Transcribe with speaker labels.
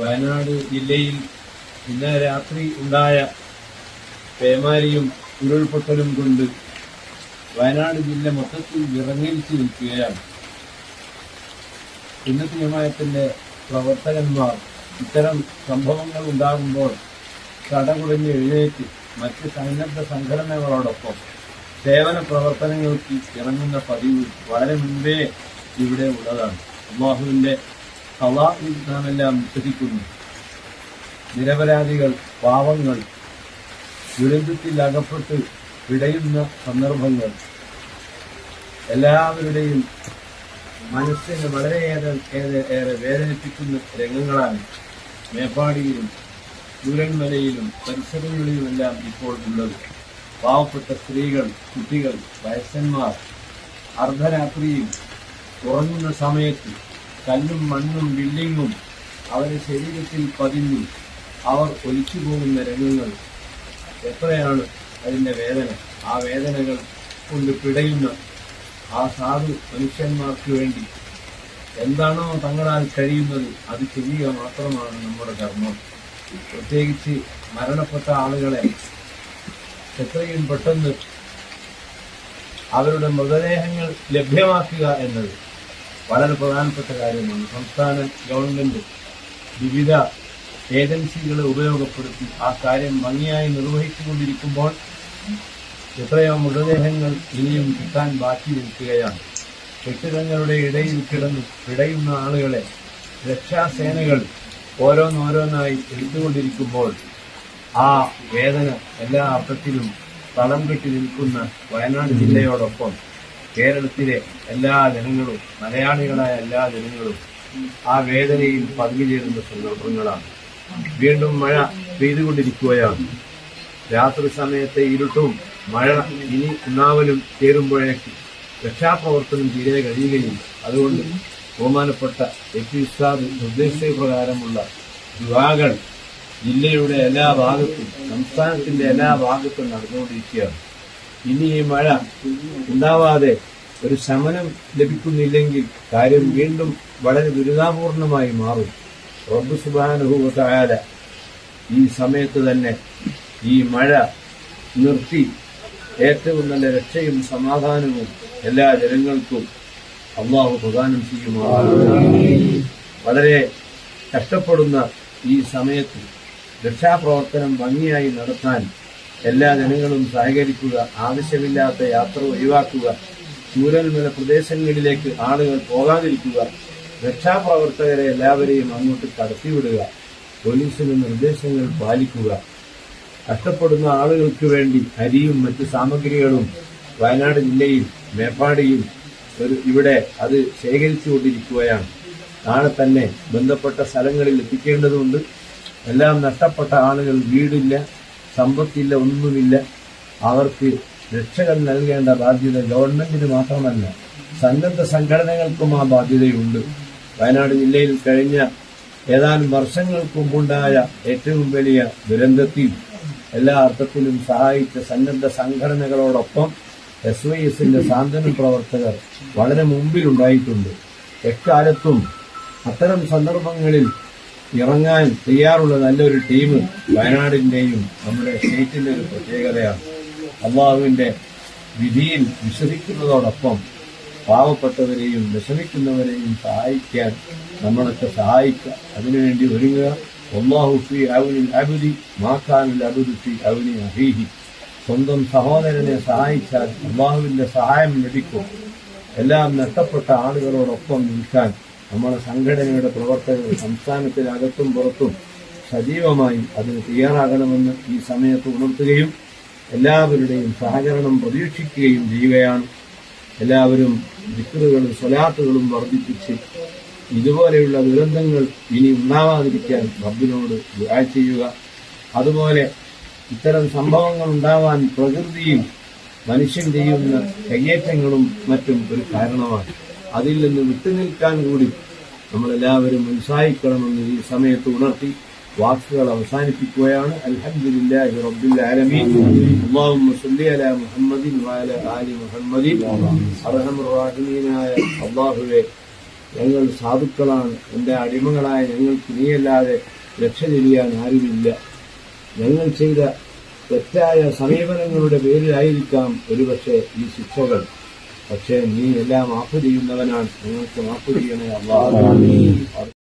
Speaker 1: വയനാട് ജില്ലയിൽ ഇന്നലെ രാത്രി ഉണ്ടായ പേമാരിയും ഉരുൾപൊട്ടലും കൊണ്ട് വയനാട് ജില്ല മൊത്തത്തിൽ വിറങ്ങലിച്ചു നിൽക്കുകയാണ്. ഇന്നത്തെ നിയമത്തിന്റെ പ്രവർത്തകന്മാർ ഇത്തരം സംഭവങ്ങൾ ഉണ്ടാകുമ്പോൾ തടകുടഞ്ഞ് എഴുന്നേറ്റ് മറ്റ് സന്നദ്ധ സംഘടനകളോടൊപ്പം സേവന പ്രവർത്തനങ്ങൾക്ക് ഇറങ്ങുന്ന പതിവ് വളരെ മുൻപേ ഇവിടെ ഉള്ളതാണ്. അള്ളാഹുവിന്റെ കലാഹിൽ നാം നിരപരാധികൾ പാവങ്ങൾ ദുരന്തത്തിൽ അകപ്പെട്ട് പിടയുന്ന സന്ദർഭങ്ങൾ. എല്ലാവരുടെയും മനസ്സിന് വളരെയേറെ ഏറെ ഏറെ വേദനിപ്പിക്കുന്ന രംഗങ്ങളാണ് മേപ്പാടിയിലും ചൂരന്മലയിലും പരിസരങ്ങളിലുമെല്ലാം ഇപ്പോൾ ഉള്ളത്. പാവപ്പെട്ട സ്ത്രീകൾ കുട്ടികൾ വയസ്സന്മാർ അർദ്ധരാത്രിയിൽ ഉറങ്ങുന്ന സമയത്ത് കല്ലും മണ്ണും ബിൽഡിങ്ങും അവരുടെ ശരീരത്തിൽ പതിഞ്ഞു. അവർ ഒലിച്ചു പോകുന്ന രംഗങ്ങൾ. എത്രയാണ് അതിന്റെ വേദന? ആ വേദനകൾ കൊണ്ട് പിടയുന്ന ആ സാധു മനുഷ്യന്മാർക്ക് വേണ്ടി. എന്താണോ തങ്ങളാൽ കഴിയുന്നത്? അത് ചെയ്യുക മാത്രമാണ് നമ്മുടെ കർമ്മം. പ്രത്യേകിച്ച് മരണപ്പെട്ട ആളുകളെ എത്രയും പെട്ടെന്ന് അവരുടെ മൃതദേഹങ്ങൾ ലഭ്യമാക്കുക എന്നത്. വളരെ പ്രധാനപ്പെട്ട കാര്യമാണ്. സംസ്ഥാന ഗവൺമെന്റ് വിവിധ ഏജൻസികളെ ഉപയോഗപ്പെടുത്തി ആ കാര്യം ഭംഗിയായി നിർവഹിച്ചുകൊണ്ടിരിക്കുമ്പോൾ എത്രയോ മൃതദേഹങ്ങൾ ഇനിയും കിട്ടാൻ ബാക്കി നിൽക്കുകയാണ്. കെട്ടിടങ്ങളുടെ ഇടയിൽ കിടന്ന് പിടയുന്ന ആളുകളെ രക്ഷാസേനകൾ ഓരോന്നോരോന്നായി എടുത്തുകൊണ്ടിരിക്കുമ്പോൾ ആ വേദന എല്ലാ അർത്ഥത്തിലും തളം കെട്ടി നിൽക്കുന്ന വയനാട് ജില്ലയോടൊപ്പം കേരളത്തിലെ എല്ലാ ജനങ്ങളും മലയാളികളായ എല്ലാ ജനങ്ങളും ആ വേദനയിൽ പങ്കുചേരുന്ന സന്ദർഭങ്ങളാണ് വീണ്ടും മഴ പെയ്തുകൊണ്ടിരിക്കുകയാണ്. രാത്രി സമയത്തെ ഇരുട്ടും മഴ ഇനി ഉണ്ണാവലും ചേരുമ്പോഴേക്ക് രക്ഷാപ്രവർത്തനം തീരെ കഴിയുകയില്ല. അതുകൊണ്ട് ബഹുമാനപ്പെട്ട എ പി ഉസ്താദ് നിർദ്ദേശപ്രകാരമുള്ള ദുവാകൾ ജില്ലയുടെ എല്ലാ ഭാഗത്തും സംസ്ഥാനത്തിന്റെ എല്ലാ ഭാഗത്തും നടന്നുകൊണ്ടിരിക്കുകയാണ്. ഇനി ഈ മഴ ഉണ്ടാവാതെ ഒരു ശമനം ലഭിക്കുന്നില്ലെങ്കിൽ കാര്യം വീണ്ടും വളരെ ദുരിതാപൂർണമായി മാറും. റബ്ബ് സുബാനുഭവത്തായാല ഈ സമയത്ത് തന്നെ ഈ മഴ നിർത്തി ഏറ്റവും നല്ല രക്ഷയും സമാധാനവും എല്ലാ ജനങ്ങൾക്കും അള്ളാഹു പ്രദാനം ചെയ്യുമാറാണ് വളരെ കഷ്ടപ്പെടുന്ന ഈ സമയത്ത് രക്ഷാപ്രവർത്തനം ഭംഗിയായി നടത്താൻ എല്ലാ ജനങ്ങളും സഹകരിക്കുക ആവശ്യമില്ലാത്ത യാത്ര ഒഴിവാക്കുക ചൂരൽമല പ്രദേശങ്ങളിലേക്ക് ആളുകൾ പോകാതിരിക്കുക രക്ഷാപ്രവർത്തകരെ എല്ലാവരെയും അങ്ങോട്ട് കടത്തിവിടുക പോലീസിന് നിർദ്ദേശങ്ങൾ പാലിക്കുക. കഷ്ടപ്പെടുന്ന ആളുകൾക്ക് വേണ്ടി അരിയും മറ്റ് സാമഗ്രികളും വയനാട് ജില്ലയിൽ മേപ്പാടിയിൽ ഒരു ഇവിടെ അത് ശേഖരിച്ചുകൊണ്ടിരിക്കുകയാണ്. നാളെ തന്നെ ബന്ധപ്പെട്ട സ്ഥലങ്ങളിൽ എത്തിക്കേണ്ടതുണ്ട്. എല്ലാം നഷ്ടപ്പെട്ട ആളുകൾ വീടില്ല. സമ്പത്തില്ല ഒന്നുമില്ല. അവർക്ക് രക്ഷകൾ നൽകേണ്ട ബാധ്യത ഗവൺമെന്റിന് മാത്രമല്ല സന്നദ്ധ സംഘടനകൾക്കും ആ ബാധ്യതയുണ്ട്. വയനാട് ജില്ലയിൽ കഴിഞ്ഞ ഏതാനും വർഷങ്ങൾക്ക് മുമ്പുണ്ടായ ഏറ്റവും വലിയ ദുരന്തത്തിൽ എല്ലാ അർത്ഥത്തിലും സഹായിച്ച സന്നദ്ധ സംഘടനകളോടൊപ്പം എസ് വൈ എസിന്റെ സാന്ത്വന പ്രവർത്തകർ വളരെ മുമ്പിലുണ്ടായിട്ടുണ്ട്. എക്കാലത്തും അത്തരം സന്ദർഭങ്ങളിൽ ഇറങ്ങാൻ തയ്യാറുള്ള നല്ലൊരു ടീം വയനാടിന്റെയും നമ്മുടെ സ്റ്റേറ്റിന്റെ ഒരു പ്രത്യേകതയാണ്. അള്ളാഹുവിന്റെ വിധിയിൽ വിശ്വസിക്കുന്നതോടൊപ്പം പാവപ്പെട്ടവരെയും വിഷമിക്കുന്നവരെയും സഹായിക്കാൻ നമ്മളൊക്കെ സഹായിക്കുക. അതിനുവേണ്ടി ഒരുങ്ങുക. ഒന്നാഹു ഫി അവനിൽ അബുദി മാക്കാനിൽ അബുദു അവനി അഹീഹി. സ്വന്തം സഹോദരനെ സഹായിച്ചാൽ അള്ളാഹുവിന്റെ സഹായം ലഭിക്കും. എല്ലാം നഷ്ടപ്പെട്ട ആളുകളോടൊപ്പം നിൽക്കാൻ നമ്മുടെ സംഘടനയുടെ പ്രവർത്തകർ സംസ്ഥാനത്തിനകത്തും പുറത്തും സജീവമായി അതിന് തയ്യാറാകണമെന്ന് ഈ സമയത്ത് ഉണർത്തുകയും എല്ലാവരുടെയും സഹകരണം പ്രതീക്ഷിക്കുകയും ചെയ്യുകയാണ്. എല്ലാവരും ദിക്കറുകളും സ്വലാത്തുകളും വർദ്ധിപ്പിച്ച് ഇതുപോലെയുള്ള ദുരന്തങ്ങൾ ഇനി ഉണ്ടാവാതിരിക്കാൻ റബ്ബിനോട് ദുആ ചെയ്യുക. അതുപോലെ ഇത്തരം സംഭവങ്ങൾ ഉണ്ടാവാൻ പ്രകൃതിയും മനുഷ്യൻ ചെയ്യുന്ന കയ്യേറ്റങ്ങളും മറ്റും ഒരു കാരണമാണ്. അതിൽ നിന്ന് വിട്ടുനിൽക്കാൻ കൂടി നമ്മളെല്ലാവരും ഉത്സാഹിക്കണമെന്ന് ഈ സമയത്ത് ഉണർത്തി വാക്കുകൾ അവസാനിപ്പിക്കുകയാണ്. അൽഹംദുലില്ലാഹി റബ്ബിൽ ആലമീൻ. അല്ലാഹുമ്മ അലാ ആലി അല്ലാഹുവേ ഞങ്ങൾ സാധുക്കളാണ്. എന്റെ അടിമകളായ ഞങ്ങൾക്ക് നീയല്ലാതെ രക്ഷ ചെയ്യാൻ ആരുമില്ല. ഞങ്ങൾ ചെയ്ത തെറ്റായ സമീപനങ്ങളുടെ പേരിലായിരിക്കാം ഒരുപക്ഷെ ഈ ശിക്ഷകൾ. പക്ഷേ നീ എല്ലാം മാപ്പ് ചെയ്യുന്നവനാണ്. നിങ്ങൾക്ക് മാപ്പ് ചെയ്യണേ അള്ളാഹ്.